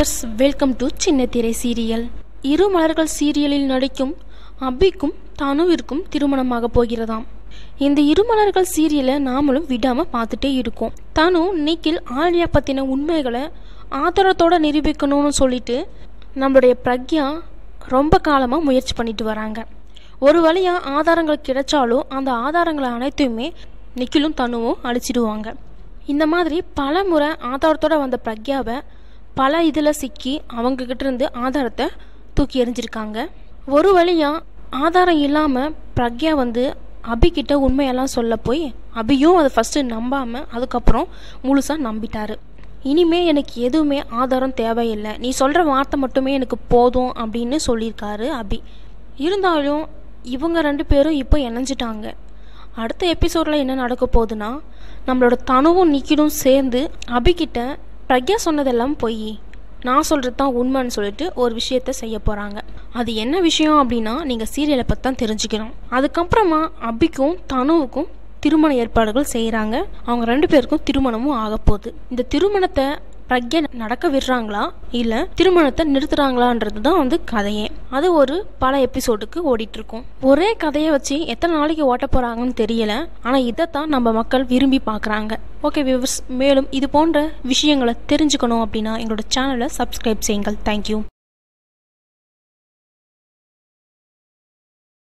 Viewers welcome to சின்ன திரை serial. இரு மலர்கள் சீரியலில் நடிக்கும் அபிக்கும் தனுவிற்கும் திருமணமாக போகிறதாம். இந்த இருமலர்கள் சீரியலை நாமளும் விடாமல் பார்த்துட்டே இருக்கோம். தனு நிக்கில் ஆலியா பற்றின உண்மைகளை ஆதாரத்தோட நிரூபிக்கணும்னு சொல்லிட்டு நம்மளுடைய பிரக்யா ரொம்ப காலமாக முயற்சி பண்ணிட்டு வராங்க. ஒரு வழியாக ஆதாரங்கள் கிடைச்சாலும் அந்த ஆதாரங்களை அனைத்தையுமே நிக்கிலும் தனுவும் அழிச்சிடுவாங்க. இந்த மாதிரி பல முறை ஆதாரத்தோட வந்த பிரக்யாவை பல இதில் சிக்கி அவங்கக்கிட்ட இருந்து ஆதாரத்தை தூக்கி எறிஞ்சிருக்காங்க. ஒரு வழியாக ஆதாரம் இல்லாமல் பிரக்யா வந்து அபிகிட்ட உண்மையெல்லாம் சொல்ல போய் அபியும் அதை ஃபஸ்ட்டு நம்பாமல் அதுக்கப்புறம் முழுசாக நம்பிட்டாரு. இனிமே எனக்கு எதுவுமே ஆதாரம் தேவையில்லை. நீ சொல்கிற வார்த்தை மட்டுமே எனக்கு போதும் அப்படின்னு சொல்லியிருக்காரு அபி. இருந்தாலும் இவங்க ரெண்டு பேரும் இப்போ இணைஞ்சிட்டாங்க. அடுத்த எபிசோடில் என்ன நடக்க போகுதுன்னா நம்மளோட தனுவும் நிக்கிடும் சேர்ந்து அபிகிட்ட பிரக்யா சொன்னதெல்லாம் பொய். நான் சொல்கிறது தான் உண்மைன்னு சொல்லிட்டு ஒரு விஷயத்த செய்ய போகிறாங்க அது என்ன விஷயம் அப்படின்னா நீங்கள் சீரியலை பற்றி தான் தெரிஞ்சுக்கணும். அதுக்கப்புறமா அபிக்கும் தனுவுக்கும் திருமண ஏற்பாடுகள் செய்கிறாங்க அவங்க ரெண்டு பேருக்கும் திருமணமும் ஆக போகுது இந்த திருமணத்தை பிரக்யா நடக்க விடுறாங்களா? இல்லை திருமணத்தை நிறுத்துறாங்களான்றது தான் வந்து கதையே. அது ஒரு பல எபிசோடுக்கு ஓடிட்டு இருக்கும் ஒரே கதையை வச்சு எத்தனை நாளைக்கு ஓட்ட போகிறாங்கன்னு தெரியல. ஆனால் இதைத்தான் நம்ம மக்கள் விரும்பி பார்க்குறாங்க ஓகே விவர்ஸ் மேலும் இது போன்ற விஷயங்களை தெரிஞ்சுக்கணும் அப்படின்னா எங்களோட சேனலை சப்ஸ்கிரைப் செய்யுங்கள். தேங்க்யூ